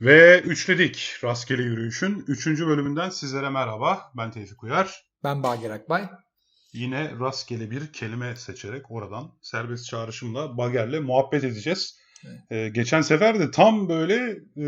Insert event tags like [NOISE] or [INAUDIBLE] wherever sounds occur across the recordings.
Ve üçledik. Rastgele Yürüyüş'ün 3. bölümünden sizlere merhaba. Ben Tevfik Uyar. Ben Bager Akbay. Yine rastgele bir kelime seçerek oradan serbest çağrışımla Bager'le muhabbet edeceğiz. Evet. Ee, geçen sefer de tam böyle e,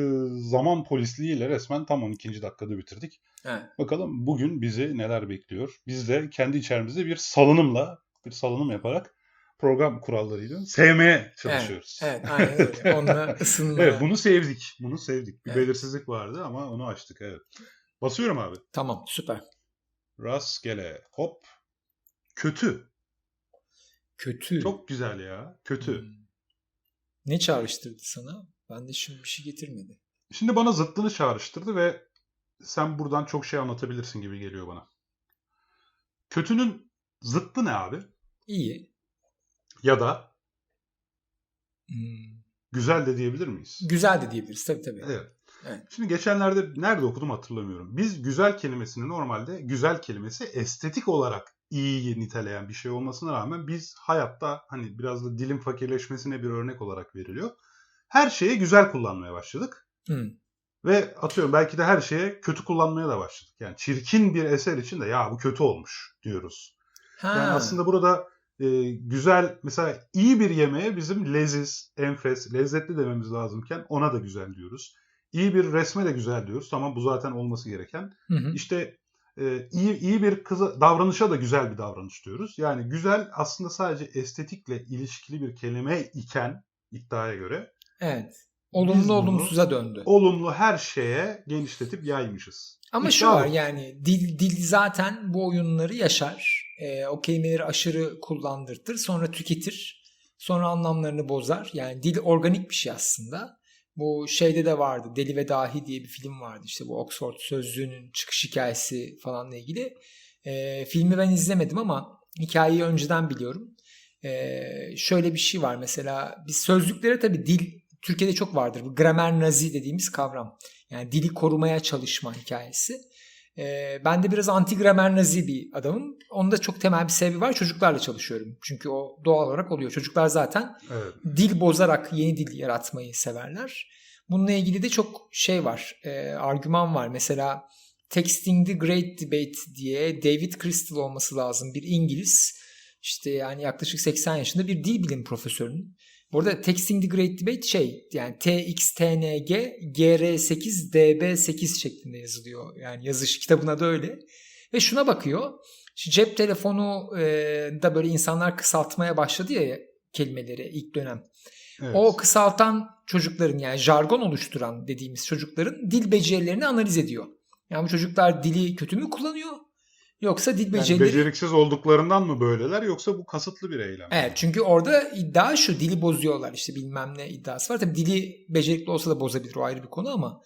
zaman polisliğiyle resmen tam 12. dakikada bitirdik. Evet. Bakalım bugün bizi neler bekliyor. Biz de kendi içerimizde bir salınımla, bir salınım yaparak program kurallarıyla sevmeye çalışıyoruz. Evet, aynen öyle. [LAUGHS] Onunla ısınma. Evet bunu sevdik. Bunu sevdik. Bir Evet. belirsizlik vardı ama onu açtık evet. Basıyorum abi. Tamam, süper. Rastgele hop. Kötü. Kötü. Çok güzel ya. Kötü. Hmm. Ne çağrıştırdı sana? Ben de şimdi bir şey getirmedi. Şimdi bana zıttını çağrıştırdı ve sen buradan çok şey anlatabilirsin gibi geliyor bana. Kötünün zıttı ne abi? İyi. Ya da Hmm. güzel de diyebilir miyiz? Güzel de diyebiliriz tabii tabii. Evet. Evet. Şimdi geçenlerde nerede okudum hatırlamıyorum. Biz güzel kelimesini normalde güzel kelimesi estetik olarak iyi niteleyen bir şey olmasına rağmen biz hayatta hani biraz da dilin fakirleşmesine bir örnek olarak veriliyor. Her şeye güzel kullanmaya başladık. Hmm. Ve atıyorum belki de her şeye kötü kullanmaya da başladık. Yani çirkin bir eser için de ya bu kötü olmuş diyoruz. Ha. Yani aslında burada e, güzel mesela iyi bir yemeğe bizim leziz, enfes, lezzetli dememiz lazımken ona da güzel diyoruz. İyi bir resme de güzel diyoruz. Tamam bu zaten olması gereken. Hı hı. İşte e, iyi iyi bir kıza davranışa da güzel bir davranış diyoruz. Yani güzel aslında sadece estetikle ilişkili bir kelime iken iddiaya göre Evet. Olumlu bunu- olumsuza döndü. olumlu her şeye genişletip yaymışız. Ama şu İddia var bu. yani dil dil zaten bu oyunları yaşar. Ee, o kelimeleri aşırı kullandırtır. Sonra tüketir. Sonra anlamlarını bozar. Yani dil organik bir şey aslında. Bu şeyde de vardı. Deli ve Dahi diye bir film vardı. İşte bu Oxford Sözlüğü'nün çıkış hikayesi falanla ilgili. Ee, filmi ben izlemedim ama hikayeyi önceden biliyorum. Ee, şöyle bir şey var mesela. Biz sözlüklere tabii dil Türkiye'de çok vardır. Bu gramer nazi dediğimiz kavram. Yani dili korumaya çalışma hikayesi. Ee, ben de biraz anti gramer nazi bir adamım. Onda çok temel bir sebebi var. Çocuklarla çalışıyorum. Çünkü o doğal olarak oluyor. Çocuklar zaten Evet. dil bozarak yeni dil yaratmayı severler. Bununla ilgili de çok şey var. e, argüman var. Mesela Texting the Great Debate diye David Crystal olması lazım. Bir İngiliz. İşte yani yaklaşık 80 yaşında bir dil bilim profesörünün. Bu arada Texting the Great Debate şey yani TXTNG GR8 DB8 şeklinde yazılıyor. Yani yazış kitabına da öyle. Ve şuna bakıyor. Şu cep telefonu e, da böyle insanlar kısaltmaya başladı ya kelimeleri ilk dönem. evet. O kısaltan çocukların yani jargon oluşturan dediğimiz çocukların dil becerilerini analiz ediyor. Yani bu çocuklar dili kötü mü kullanıyor? Yoksa dil Yani beceriksiz olduklarından mı böyleler yoksa bu kasıtlı bir eylem? Evet çünkü orada iddia şu dili bozuyorlar işte bilmem ne iddiası var. Tabii dili becerikli olsa da bozabilir o ayrı bir konu ama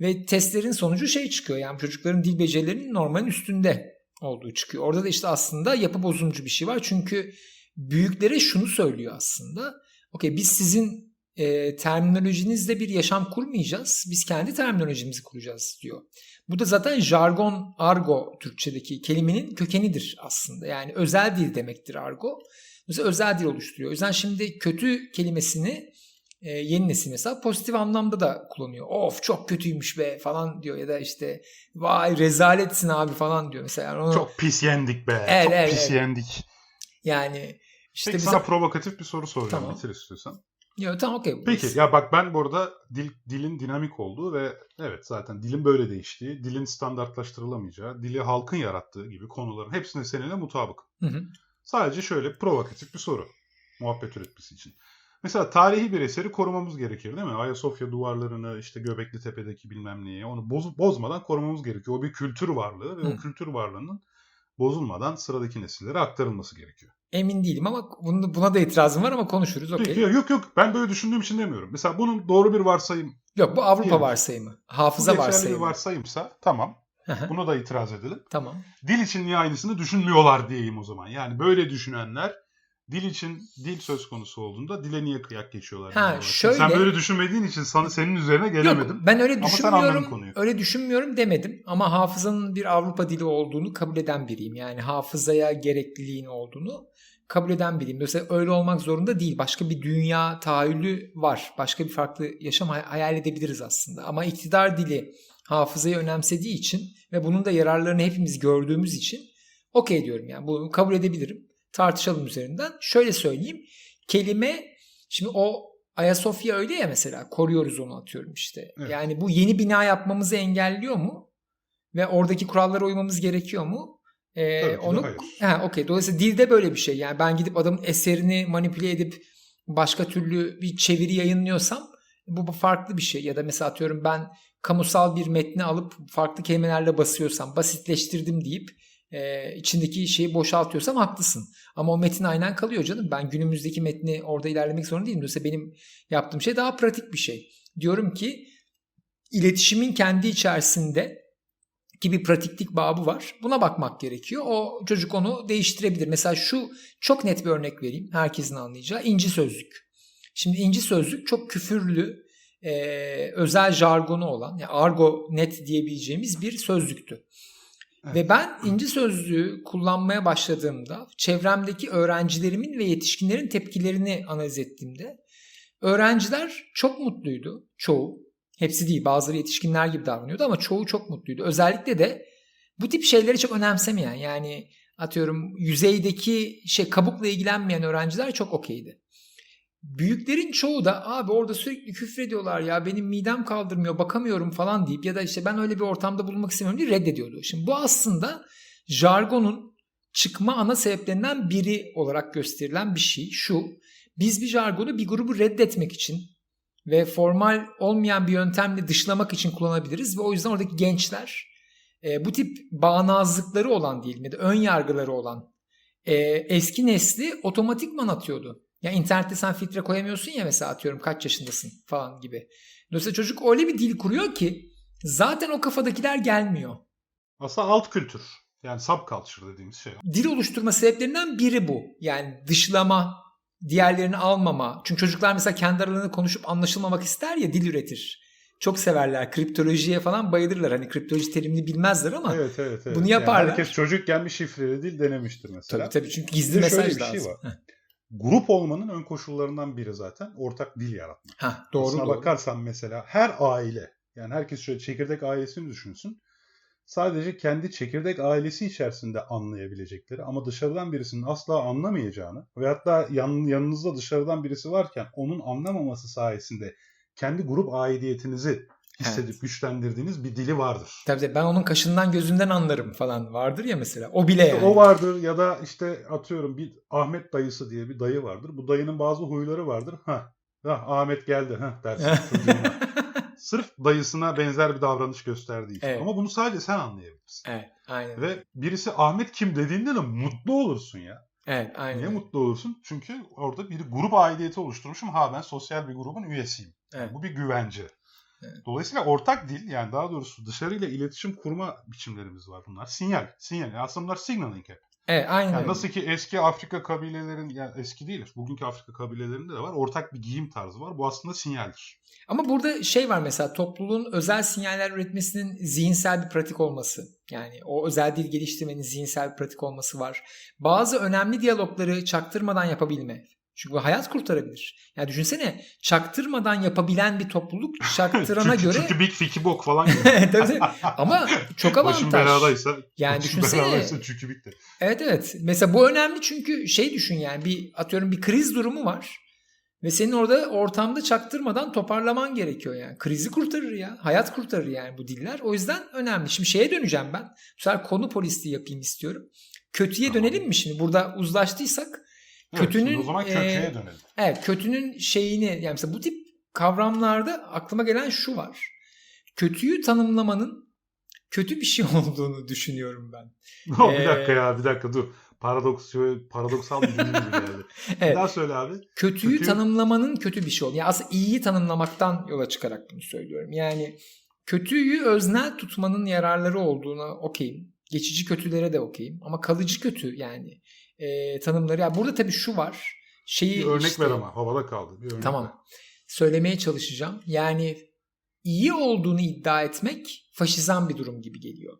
ve testlerin sonucu şey çıkıyor yani çocukların dil becerilerinin normalin üstünde olduğu çıkıyor. Orada da işte aslında yapı bozumcu bir şey var çünkü büyüklere şunu söylüyor aslında. Okey biz sizin e, terminolojinizle bir yaşam kurmayacağız. Biz kendi terminolojimizi kuracağız diyor. Bu da zaten jargon, argo Türkçedeki kelimenin kökenidir aslında. Yani özel dil demektir argo. Mesela özel dil oluşturuyor. O yüzden şimdi kötü kelimesini e, yeni nesil mesela pozitif anlamda da kullanıyor. Of çok kötüymüş be falan diyor ya da işte vay rezaletsin abi falan diyor mesela. Yani onu, Çok pis yendik be. Evet, Çok evet, pis evet. yendik. yani işte Peki bize... sana provokatif bir soru soracağım. Tamam. Bitir istiyorsan. Ya, tamam okey. Peki ya bak ben burada dil, dilin dinamik olduğu ve evet zaten dilin böyle değiştiği, dilin standartlaştırılamayacağı, dili halkın yarattığı gibi konuların hepsine seninle mutabık. Hı hı. Sadece şöyle provokatif bir soru. Muhabbet üretmesi için. Mesela tarihi bir eseri korumamız gerekir değil mi? Ayasofya duvarlarını, işte Göbekli Tepe'deki bilmem neyi onu boz, bozmadan korumamız gerekiyor. O bir kültür varlığı ve Hı. o kültür varlığının bozulmadan sıradaki nesillere aktarılması gerekiyor. Emin değilim ama bunu, buna da itirazım var ama konuşuruz okey. Peki, yok yok ben böyle düşündüğüm için demiyorum. Mesela bunun doğru bir varsayım, Yok bu Avrupa Diyelim. varsayımı. bu Hafıza bir varsayımı. varsayımsa tamam. Buna da itiraz edelim. tamam. Dil için niye aynısını düşünmüyorlar diyeyim o zaman. Yani böyle düşünenler dil için dil söz konusu olduğunda dile niye kıyak geçiyorlar? Ha, şöyle- Sen böyle düşünmediğin için sana, senin üzerine gelemedim. Yok ben öyle Ama düşünmüyorum. Öyle düşünmüyorum demedim ama hafızanın bir Avrupa dili olduğunu kabul eden biriyim. Yani hafızaya gerekliliğin olduğunu kabul eden biriyim. Mesela öyle olmak zorunda değil. Başka bir dünya tahayyülü var. Başka bir farklı yaşam hayal edebiliriz aslında. Ama iktidar dili hafızayı önemsediği için ve bunun da yararlarını hepimiz gördüğümüz için okey diyorum yani. Bunu kabul edebilirim. Tartışalım üzerinden. Şöyle söyleyeyim. Kelime şimdi o Ayasofya öyle ya mesela koruyoruz onu atıyorum işte. Evet. Yani bu yeni bina yapmamızı engelliyor mu? Ve oradaki kurallara uymamız gerekiyor mu? Ee, Tabii onu ha okey. Dolayısıyla dilde böyle bir şey. Yani ben gidip adamın eserini manipüle edip başka türlü bir çeviri yayınlıyorsam bu farklı bir şey. Ya da mesela atıyorum ben kamusal bir metni alıp farklı kelimelerle basıyorsam, basitleştirdim deyip e, içindeki şeyi boşaltıyorsam haklısın. Ama o metin aynen kalıyor canım. Ben günümüzdeki metni orada ilerlemek zorunda değilim. Dolayısıyla benim yaptığım şey daha pratik bir şey. Diyorum ki iletişimin kendi içerisinde ki bir pratiklik babı var. Buna bakmak gerekiyor. O çocuk onu değiştirebilir. Mesela şu çok net bir örnek vereyim. Herkesin anlayacağı. inci sözlük. Şimdi inci sözlük çok küfürlü, e, özel jargonu olan, yani argo net diyebileceğimiz bir sözlüktü. Evet. Ve ben inci sözlüğü kullanmaya başladığımda çevremdeki öğrencilerimin ve yetişkinlerin tepkilerini analiz ettiğimde öğrenciler çok mutluydu çoğu. Hepsi değil bazıları yetişkinler gibi davranıyordu ama çoğu çok mutluydu. Özellikle de bu tip şeyleri çok önemsemeyen yani atıyorum yüzeydeki şey kabukla ilgilenmeyen öğrenciler çok okeydi. Büyüklerin çoğu da abi orada sürekli küfrediyorlar ya benim midem kaldırmıyor bakamıyorum falan deyip ya da işte ben öyle bir ortamda bulunmak istemiyorum diye reddediyordu. Şimdi bu aslında jargonun çıkma ana sebeplerinden biri olarak gösterilen bir şey. Şu biz bir jargonu bir grubu reddetmek için ve formal olmayan bir yöntemle dışlamak için kullanabiliriz ve o yüzden oradaki gençler e, bu tip bağnazlıkları olan diyelim ya da ön yargıları olan e, eski nesli otomatikman atıyordu. Ya internette sen filtre koyamıyorsun ya mesela atıyorum kaç yaşındasın falan gibi. Dolayısıyla çocuk öyle bir dil kuruyor ki zaten o kafadakiler gelmiyor. Aslında alt kültür. Yani subculture dediğimiz şey. Dil oluşturma sebeplerinden biri bu. Yani dışlama, diğerlerini almama. Çünkü çocuklar mesela kendi aralarında konuşup anlaşılmamak ister ya dil üretir. Çok severler. Kriptolojiye falan bayılırlar. Hani kriptoloji terimini bilmezler ama evet, evet, evet. bunu yaparlar. Yani herkes çocukken bir şifreli dil denemiştir mesela. Tabii tabii çünkü gizli mesaj şöyle bir lazım. Şey var grup olmanın ön koşullarından biri zaten ortak dil yaratmak. Ha, doğru Aslına doğru. bakarsan mesela her aile yani herkes şöyle çekirdek ailesini düşünsün. Sadece kendi çekirdek ailesi içerisinde anlayabilecekleri ama dışarıdan birisinin asla anlamayacağını ve hatta yan, yanınızda dışarıdan birisi varken onun anlamaması sayesinde kendi grup aidiyetinizi hissedip evet. güçlendirdiğiniz bir dili vardır. Tabii tabii ben onun kaşından gözünden anlarım falan vardır ya mesela. O bile yani. O vardır ya da işte atıyorum bir Ahmet dayısı diye bir dayı vardır. Bu dayının bazı huyları vardır. Ha, ha Ahmet geldi ha dersin [LAUGHS] Sırf dayısına benzer bir davranış gösterdiği için. Evet. Ama bunu sadece sen anlayabilirsin. Evet, aynen. Ve birisi Ahmet kim dediğinde de mutlu olursun ya. Evet, aynen. Niye mutlu olursun? Çünkü orada bir grup aidiyeti oluşturmuşum. Ha ben sosyal bir grubun üyesiyim. Evet. Bu bir güvence. Dolayısıyla ortak dil yani daha doğrusu dışarıyla iletişim kurma biçimlerimiz var bunlar. Sinyal. Sinyal. Aslında bunlar signaling hep. Evet aynen yani Nasıl ki eski Afrika kabilelerin yani eski değil bugünkü Afrika kabilelerinde de var ortak bir giyim tarzı var. Bu aslında sinyaldir. Ama burada şey var mesela topluluğun özel sinyaller üretmesinin zihinsel bir pratik olması. Yani o özel dil geliştirmenin zihinsel bir pratik olması var. Bazı önemli diyalogları çaktırmadan yapabilme. Çünkü bu hayat kurtarabilir. Yani düşünsene çaktırmadan yapabilen bir topluluk [LAUGHS] çaktırana çünkü, göre... Çünkü Big Fiki Bok falan [LAUGHS] gibi. tabii, tabii. Ama çok avantaj. Başım beladaysa. Yani düşünsene. Beladaysa çünkü bitti. Evet evet. Mesela bu önemli çünkü şey düşün yani bir atıyorum bir kriz durumu var. Ve senin orada ortamda çaktırmadan toparlaman gerekiyor yani. Krizi kurtarır ya. Hayat kurtarır yani bu diller. O yüzden önemli. Şimdi şeye döneceğim ben. Bu sefer konu polisliği yapayım istiyorum. Kötüye tamam. dönelim mi şimdi? Burada uzlaştıysak kötünün evet, o zaman kötüye e, dönelim. Evet, kötünün şeyini yani mesela bu tip kavramlarda aklıma gelen şu var. Kötüyü tanımlamanın kötü bir şey [LAUGHS] olduğunu düşünüyorum ben. [LAUGHS] Oh, bir dakika ya bir dakika dur. Paradoks, paradoksal bir cümle geldi. [LAUGHS] evet. Daha söyle abi. Kötüyü, kötüyü tanımlamanın kötü bir şey olduğunu. Yani aslında iyiyi tanımlamaktan yola çıkarak bunu söylüyorum. Yani kötüyü öznel tutmanın yararları olduğuna okeyim. Geçici kötülere de okeyim. Ama kalıcı kötü yani e, tanımları. Yani burada tabii şu var. Şeyi bir örnek işte, ver ama havada kaldı. Bir örnek tamam. Ver. Söylemeye çalışacağım. Yani iyi olduğunu iddia etmek faşizan bir durum gibi geliyor.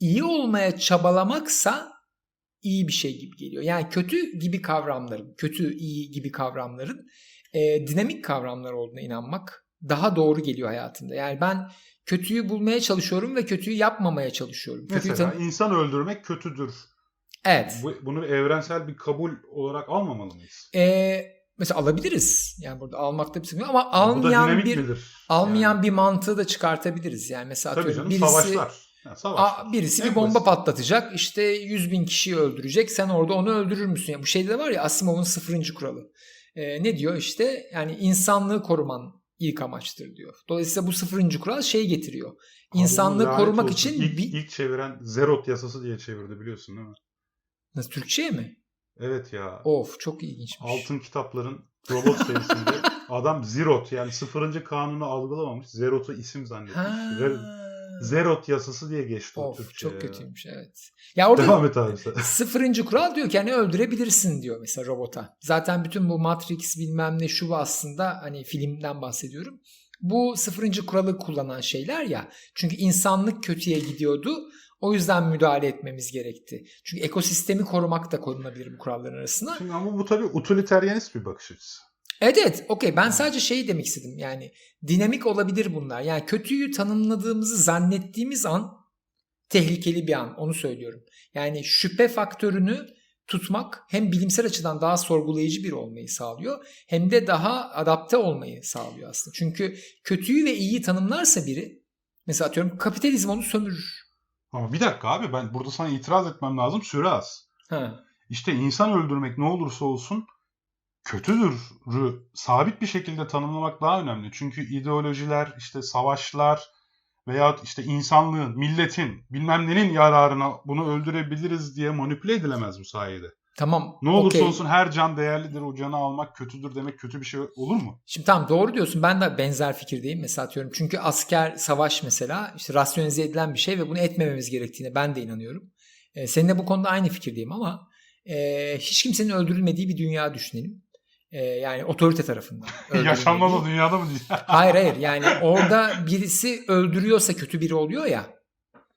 İyi olmaya çabalamaksa iyi bir şey gibi geliyor. Yani kötü gibi kavramların, kötü iyi gibi kavramların e, dinamik kavramlar olduğuna inanmak daha doğru geliyor hayatımda. Yani ben kötüyü bulmaya çalışıyorum ve kötüyü yapmamaya çalışıyorum. Kötüyü Mesela tan- insan öldürmek kötüdür. Evet. Bu, bunu evrensel bir kabul olarak almamalı mıyız? E, mesela alabiliriz. Yani burada almakta bir sıkıntı ama almayan bir midir? almayan Yani, bir mantığı da çıkartabiliriz. Yani mesela tabii canım birisi savaşlar. Yani. Aa, birisi En bir bomba basit. patlatacak işte 100 bin kişiyi öldürecek sen orada onu öldürür müsün? Yani bu şeyde de var ya Asimov'un sıfırıncı kuralı. Ee, ne diyor işte yani insanlığı koruman ilk amaçtır diyor. Dolayısıyla bu sıfırıncı kural şey getiriyor. İnsanlığı korumak olsun. için ilk, bir... ilk çeviren Zerot yasası diye çevirdi biliyorsun değil mi? Nasıl Türkçe'ye mi? Evet ya. Of çok ilginçmiş. Altın kitapların robot [LAUGHS] serisinde adam Zerot yani sıfırıncı kanunu algılamamış. Zerot'u isim zannetmiş. Zer- Zerot yasası diye geçti Of Türkçe'ye. çok kötüymüş evet. Ya orada Devam et abi sen. [LAUGHS] Sıfırıncı kural diyor ki hani öldürebilirsin diyor mesela robota. Zaten bütün bu Matrix bilmem ne şu aslında hani filmden bahsediyorum. Bu sıfırıncı kuralı kullanan şeyler ya. Çünkü insanlık kötüye gidiyordu. O yüzden müdahale etmemiz gerekti. Çünkü ekosistemi korumak da konulabilir bu kuralların arasına. Şimdi ama bu tabii utilitarianist bir bakış açısı. Evet evet okey ben sadece şeyi demek istedim yani dinamik olabilir bunlar. Yani kötüyü tanımladığımızı zannettiğimiz an tehlikeli bir an onu söylüyorum. Yani şüphe faktörünü tutmak hem bilimsel açıdan daha sorgulayıcı bir olmayı sağlıyor hem de daha adapte olmayı sağlıyor aslında. Çünkü kötüyü ve iyiyi tanımlarsa biri mesela atıyorum kapitalizm onu sömürür. Ama bir dakika abi ben burada sana itiraz etmem lazım süre az. Ha. İşte insan öldürmek ne olursa olsun kötüdürü sabit bir şekilde tanımlamak daha önemli. Çünkü ideolojiler, işte savaşlar veya işte insanlığın, milletin, bilmem nenin yararına bunu öldürebiliriz diye manipüle edilemez bu sayede. Tamam. Ne olursa okey. olsun her can değerlidir, o canı almak kötüdür demek kötü bir şey olur mu? Şimdi tamam doğru diyorsun. Ben de benzer fikirdeyim mesela atıyorum. Çünkü asker savaş mesela işte rasyonize edilen bir şey ve bunu etmememiz gerektiğine ben de inanıyorum. Ee, seninle bu konuda aynı fikirdeyim ama e, hiç kimsenin öldürülmediği bir dünya düşünelim. Ee, yani otorite tarafından. [LAUGHS] Yaşanmalı dünyada mı. [LAUGHS] Hayır hayır yani orada birisi öldürüyorsa kötü biri oluyor ya.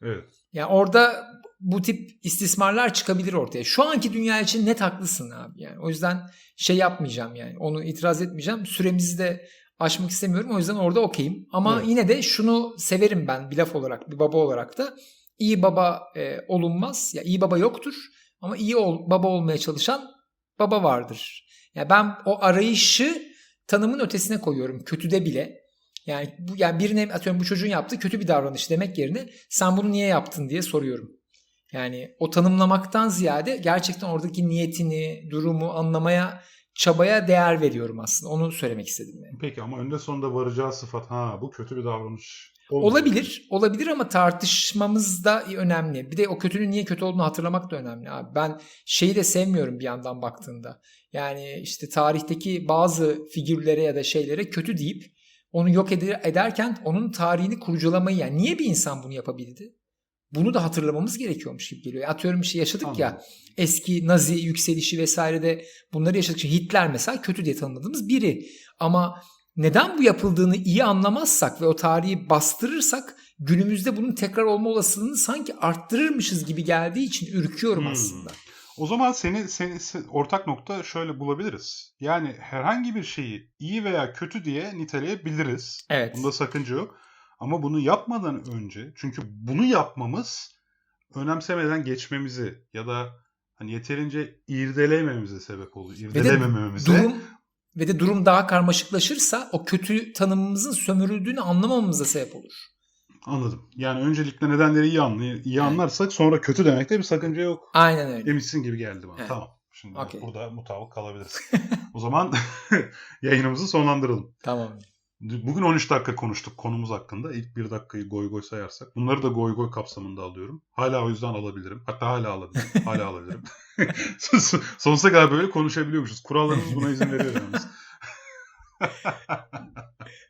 evet. Yani orada bu tip istismarlar çıkabilir ortaya. Şu anki dünya için net haklısın abi yani. O yüzden şey yapmayacağım yani. Onu itiraz etmeyeceğim. Süremizi de aşmak istemiyorum. O yüzden orada okeyim. Ama Evet. yine de şunu severim ben bir laf olarak, bir baba olarak da. iyi baba e, olunmaz. Ya iyi baba yoktur. Ama iyi ol, baba olmaya çalışan baba vardır. Ya ben o arayışı tanımın ötesine koyuyorum. Kötüde bile. Yani bu yani birine atıyorum bu çocuğun yaptığı kötü bir davranış demek yerine sen bunu niye yaptın diye soruyorum. Yani o tanımlamaktan ziyade gerçekten oradaki niyetini, durumu anlamaya, çabaya değer veriyorum aslında. Onu söylemek istedim yani. Peki ama önde sonunda varacağı sıfat ha bu kötü bir davranış. olmuyor. Olabilir, olabilir ama tartışmamız da önemli. Bir de o kötünün niye kötü olduğunu hatırlamak da önemli abi. Ben şeyi de sevmiyorum bir yandan baktığında. Yani işte tarihteki bazı figürlere ya da şeylere kötü deyip onu yok eder- ederken onun tarihini kurcalamayı yani niye bir insan bunu yapabildi? Bunu da hatırlamamız gerekiyormuş gibi geliyor. Atıyorum işte yaşadık ya Anladım. eski Nazi yükselişi vesairede bunları yaşadık. Şimdi Hitler mesela kötü diye tanımladığımız biri. Ama neden bu yapıldığını iyi anlamazsak ve o tarihi bastırırsak günümüzde bunun tekrar olma olasılığını sanki arttırırmışız gibi geldiği için ürküyorum Hmm. aslında. O zaman seni, seni se- ortak nokta şöyle bulabiliriz. Yani herhangi bir şeyi iyi veya kötü diye niteleyebiliriz. Evet. Bunda sakınca yok. Ama bunu yapmadan önce çünkü bunu yapmamız önemsemeden geçmemizi ya da hani yeterince irdelememize sebep oluyor. Ve de İrdelemememize. durum ve de durum daha karmaşıklaşırsa o kötü tanımımızın sömürüldüğünü anlamamamıza sebep olur. Anladım. Yani öncelikle nedenleri iyi, anlay iyi anlarsak sonra kötü demekte bir sakınca yok. Aynen öyle. Demişsin gibi geldi bana. Evet. Tamam. Şimdi Okey. burada mutabık kalabiliriz. o zaman [LAUGHS] yayınımızı sonlandıralım. Tamam. Bugün 13 dakika konuştuk konumuz hakkında. İlk bir dakikayı goy goy sayarsak. Bunları da goy goy kapsamında alıyorum. Hala o yüzden alabilirim. Hatta hala alabilirim. [LAUGHS] Hala alabilirim. [LAUGHS] Sonsuza kadar böyle konuşabiliyormuşuz. Kurallarımız buna izin veriyor yalnız. [LAUGHS]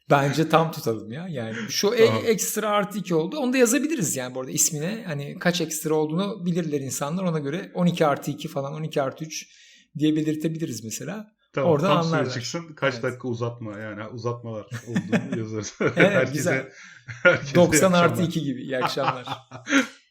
Bence tam tutalım ya. Yani şu e- Tamam. ekstra artı 2 oldu. Onu da yazabiliriz yani bu arada ismine. Hani kaç ekstra olduğunu bilirler insanlar. Ona göre 12 artı 2 falan 12 artı 3 diye belirtebiliriz mesela. Tamam, Oradan tam süre anlarlar. çıksın. Kaç Evet. dakika uzatma yani uzatmalar [LAUGHS] olduğunu yazarız. Evet, güzel. herkese iyi 90 artı akşamlar. 2 gibi. İyi akşamlar. [LAUGHS]